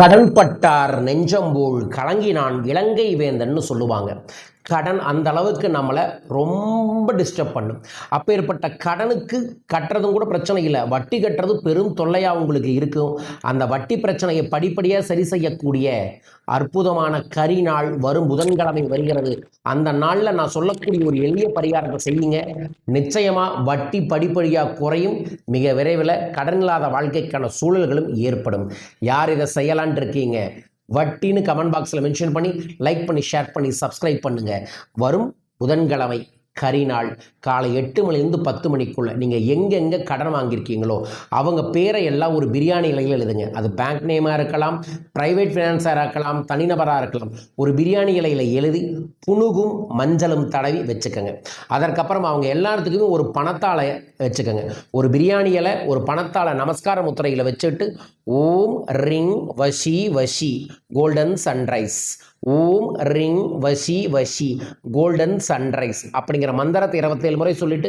கடன்பட்டார் நெஞ்சம்போல் கலங்கினான் இலங்கை வேந்தன்னு சொல்லுவாங்க. கடன் அந்த அளவுக்கு நம்மளை ரொம்ப டிஸ்டர்ப் பண்ணும். அப்பேற்பட்ட கடனுக்கு கட்டுறதும் கூட பிரச்சனை இல்லை. வட்டி கட்டுறது பெரும் தொல்லையாக உங்களுக்கு இருக்கும். அந்த வட்டி பிரச்சனையை படிப்படியாக சரி செய்யக்கூடிய அற்புதமான கரி நாள் வரும் புதன்கிழமை வருகிறது. அந்த நாளில் நான் சொல்லக்கூடிய ஒரு எளிய பரிகாரத்தை செய்யுங்க. நிச்சயமாக வட்டி படிப்படியாக குறையும். மிக விரைவில் கடன் இல்லாத வாழ்க்கைக்கான சூழல்களும் ஏற்படும். யார் இதை செய்யலான் இருக்கீங்க? வட்டின்னு கமெண்ட் பாக்ஸில் மென்ஷன் பண்ணி லைக் பண்ணி ஷேர் பண்ணி சப்ஸ்கிரைப் பண்ணுங்கள் வரும் புதன்கிழமை. கரிநாள் காலை எட்டு மணிலேருந்து பத்து மணிக்குள்ளே நீங்கள் எங்கெங்கே கடன் வாங்கியிருக்கீங்களோ அவங்க பேரை எல்லாம் ஒரு பிரியாணி இலையில் எழுதுங்க. அது பேங்க் நேமாக இருக்கலாம் ப்ரைவேட் ஃபினான்ஸாக இருக்கலாம் தனிநபராக இருக்கலாம். ஒரு பிரியாணி இலையில் எழுதி புணுகும் மஞ்சளும் தடவி வச்சுக்கோங்க. அதற்கப்புறம் அவங்க எல்லாத்துக்குமே ஒரு பணத்தாளை வச்சுக்கோங்க. ஒரு பிரியாணி இலை ஒரு பணத்தாளை நமஸ்கார முத்திரையில் வச்சுட்டு ஓம் ரிங் வஷி வஷி கோல்டன் சன்ரைஸ் ஓம் ரிங் வஷி வஷி கோல்டன் சன்ரைஸ் அப்படிங்கிற மந்திரத்தை இருபத்தேழு முறை சொல்லிட்டு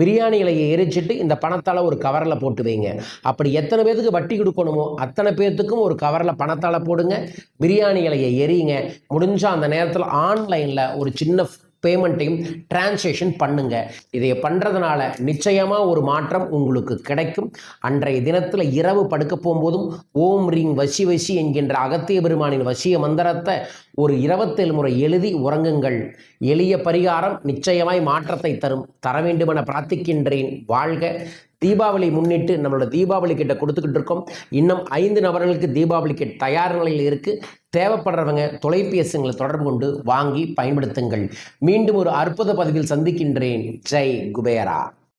பிரியாணி இலையை எரிச்சிட்டு இந்த பணத்தால் ஒரு கவரில் போட்டு வைங்க. அப்படி எத்தனை பேர்த்துக்கு வட்டி கொடுக்கணுமோ அத்தனை பேர்த்துக்கும் ஒரு கவரில் பணத்தால் போடுங்க. பிரியாணி இலையை எரியுங்க. முடிஞ்சால் அந்த நேரத்தில் ஆன்லைனில் ஒரு சின்ன பேமெண்ட்டையும் டிரான்சேஷன் பண்ணுங்க. இதை பண்ணுறதுனால நிச்சயமாக ஒரு மாற்றம் உங்களுக்கு கிடைக்கும். அன்றைய தினத்தில் இரவு படுக்க போகும்போதும் ஓம் ரீங் வசி வசி என்கின்ற அகத்திய பெருமானின் வசிய மந்திரத்தை ஒரு இருபத்தேழு முறை எழுதி உறங்குங்கள். எளிய பரிகாரம் நிச்சயமாய் மாற்றத்தை தரும். தர வேண்டுமென பிரார்த்திக்கின்றேன். வாழ்க. தீபாவளி முன்னிட்டு நம்மளோட தீபாவளி கிட்ட கொடுத்துக்கிட்டு இருக்கோம். இன்னும் ஐந்து நபர்களுக்கு தீபாவளி கிட் தயார் நிலையில் இருக்குது தேவைப்படுறவங்க தொலைபேசிகளை தொடர்பு கொண்டு வாங்கி பயன்படுத்துங்கள். மீண்டும் ஒரு அற்புத பதிவில் சந்திக்கின்றேன். ஜெய் குபேரா.